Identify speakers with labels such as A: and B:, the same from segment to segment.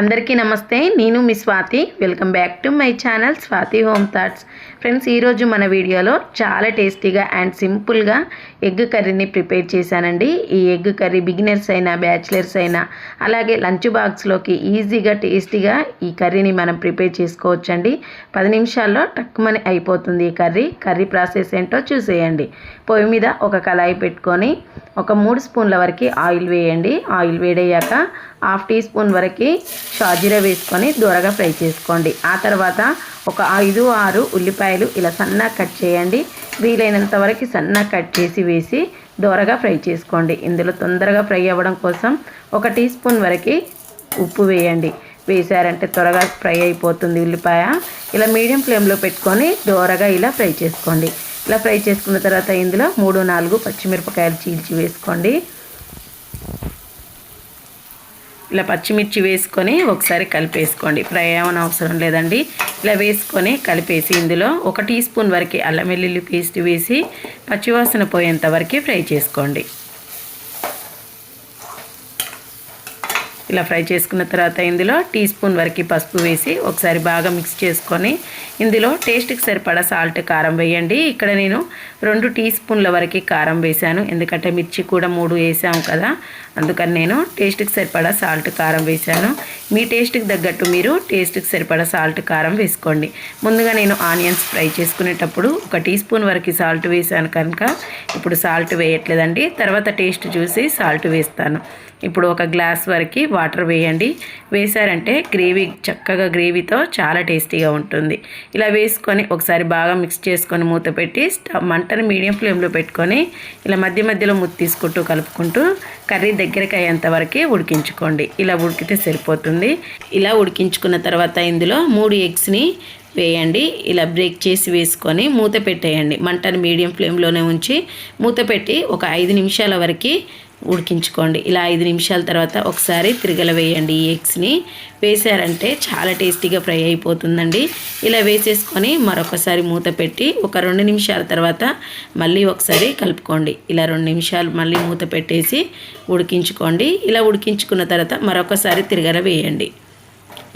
A: అందరికీ నమస్తే నేను మీ Swathi. Welcome back to my channel Swathi home thoughts friends ఈరోజు మన వీడియోలో చాలా టేస్టీగా అండ్ సింపుల్గా ఎగ్ కర్రీని ప్రిపేర్ చేశానండి. ఈ ఎగ్ కర్రీ బిగినర్స్ అయినా బ్యాచిలర్స్ అయినా అలాగే లంచ్ బాక్స్లోకి ఈజీగా టేస్టీగా ఈ కర్రీని మనం ప్రిపేర్ చేసుకోవచ్చండి. పది నిమిషాల్లో టక్కుమని అయిపోతుంది ఈ కర్రీ. కర్రీ ప్రాసెస్ ఏంటో చూసేయండి. పొయ్యి మీద ఒక కళాయి పెట్టుకొని ఒక మూడు స్పూన్ల వరకు ఆయిల్ వేయండి. ఆయిల్ వేడయ్యాక హాఫ్ టీ స్పూన్ వరకు షాజీరా వేసుకొని దూరగా ఫ్రై చేసుకోండి. ఆ తర్వాత ఒక ఐదు ఆరు ఉల్లిపాయలు ఇలా సన్నగా కట్ చేయండి. వీలైనంత వరకు సన్నగా కట్ చేసి వేసి దూరగా ఫ్రై చేసుకోండి. ఇందులో తొందరగా ఫ్రై అవ్వడం కోసం ఒక టీ స్పూన్ వరకు ఉప్పు వేయండి. వేసారంటే త్వరగా ఫ్రై అయిపోతుంది ఉల్లిపాయ. ఇలా మీడియం ఫ్లేమ్లో పెట్టుకొని దూరగా ఇలా ఫ్రై చేసుకోండి. ఇలా ఫ్రై చేసుకున్న తర్వాత ఇందులో మూడు నాలుగు పచ్చిమిరపకాయలు చీల్చి వేసుకోండి. ఇలా పచ్చిమిర్చి వేసుకొని ఒకసారి కలిపేసుకోండి. ఫ్రై అవ్వని అవసరం లేదండి. ఇలా వేసుకొని కలిపేసి ఇందులో ఒక టీ స్పూన్ వరకు అల్లం వెల్లుల్లి పేస్ట్ వేసి పచ్చివాసన పోయేంత వరకు ఫ్రై చేసుకోండి. ఇలా ఫ్రై చేసుకున్న తర్వాత ఇందులో టీ స్పూన్ వరకు పసుపు వేసి ఒకసారి బాగా మిక్స్ చేసుకొని ఇందులో టేస్ట్కి సరిపడా సాల్ట్ కారం వేయండి. ఇక్కడ నేను రెండు టీ స్పూన్ల వరకు కారం వేశాను. ఎందుకంటే మిర్చి కూడా మూడు వేసాము కదా అందుకని నేను టేస్ట్కి సరిపడా సాల్ట్ కారం వేశాను. మీ టేస్ట్కి తగ్గట్టు మీరు టేస్ట్కి సరిపడా సాల్ట్ కారం వేసుకోండి. ముందుగా నేను ఆనియన్స్ ఫ్రై చేసుకునేటప్పుడు ఒక టీ స్పూన్ వరకు సాల్ట్ వేసాను కనుక ఇప్పుడు సాల్ట్ వేయట్లేదండి. తర్వాత టేస్ట్ చూసి సాల్ట్ వేస్తాను. ఇప్పుడు ఒక గ్లాస్ వరకు వాటర్ వేయండి. వేసారంటే గ్రేవీ చక్కగా గ్రేవీతో చాలా టేస్టీగా ఉంటుంది. ఇలా వేసుకొని ఒకసారి బాగా మిక్స్ చేసుకొని మూత పెట్టి మంటను మీడియం ఫ్లేమ్లో పెట్టుకొని ఇలా మధ్య మధ్యలో మూత తీసుకుంటూ కలుపుకుంటూ కర్రీ దగ్గరికి అయ్యేంత వరకు ఉడికించుకోండి. ఇలా ఉడికితే సరిపోతుంది. ఇలా ఉడికించుకున్న తర్వాత ఇందులో మూడు ఎగ్స్ని వేయండి. ఇలా బ్రేక్ చేసి వేసుకొని మూత పెట్టేయండి. మంటను మీడియం ఫ్లేమ్లోనే ఉంచి మూత పెట్టి ఒక ఐదు నిమిషాల వరకు ఉడికించుకోండి. ఇలా ఐదు నిమిషాల తర్వాత ఒకసారి తిరగల వేయండి. ఈ ఎగ్స్ని వేసారంటే చాలా టేస్టీగా ఫ్రై అయిపోతుందండి. ఇలా వేసేసుకొని మరొకసారి మూత పెట్టి ఒక రెండు నిమిషాల తర్వాత మళ్ళీ ఒకసారి కలుపుకోండి. ఇలా రెండు నిమిషాలు మళ్ళీ మూత పెట్టేసి ఉడికించుకోండి. ఇలా ఉడికించుకున్న తర్వాత మరొకసారి తిరగల వేయండి.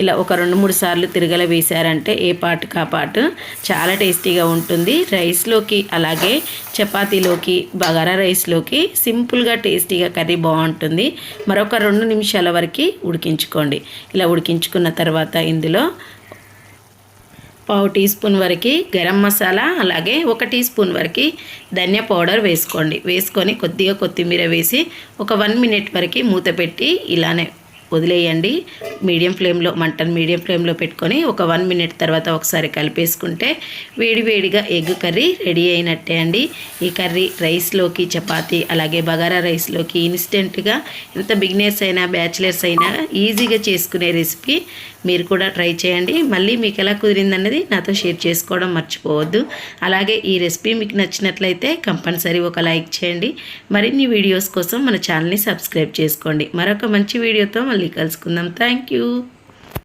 A: ఇలా ఒక రెండు మూడు సార్లు తిరగల వేశారంటే ఏ పాటు కా పాటు చాలా టేస్టీగా ఉంటుంది. రైస్లోకి అలాగే చపాతీలోకి బగారా రైస్లోకి సింపుల్గా టేస్టీగా కర్రీ బాగుంటుంది. మరొక రెండు నిమిషాల వరకు ఉడికించుకోండి. ఇలా ఉడికించుకున్న తర్వాత ఇందులో పావు టీ స్పూన్ వరకు గరం మసాలా అలాగే ఒక టీ స్పూన్ వరకు ధనియా పౌడర్ వేసుకోండి. వేసుకొని కొద్దిగా కొత్తిమీర వేసి ఒక వన్ మినిట్ వరకు మూత పెట్టి ఇలానే వదిలేయండి. మీడియం ఫ్లేమ్లో మంటను మీడియం ఫ్లేమ్లో పెట్టుకొని ఒక వన్ మినిట్ తర్వాత ఒకసారి కలిపేసుకుంటే వేడివేడిగా ఎగ్ కర్రీ రెడీ అయినట్టే అండి. ఈ కర్రీ రైస్లోకి చపాతీ అలాగే బగారా రైస్లోకి ఇన్స్టెంట్గా ఎంత బిగినర్స్ అయినా బ్యాచిలర్స్ అయినా ఈజీగా చేసుకునే రెసిపీ మీరు కూడా ట్రై చేయండి. మళ్ళీ మీకు ఎలా కుదిరిందన్నది నాతో షేర్ చేసుకోవడం మర్చిపోవద్దు. అలాగే ఈ రెసిపీ మీకు నచ్చినట్లయితే కంపల్సరీ ఒక లైక్ చేయండి. మరిన్ని వీడియోస్ కోసం మన ఛానల్ని సబ్స్క్రైబ్ చేసుకోండి. మరొక మంచి వీడియోతో మళ్ళీ కలుసుకుందాం. Thank Thank you.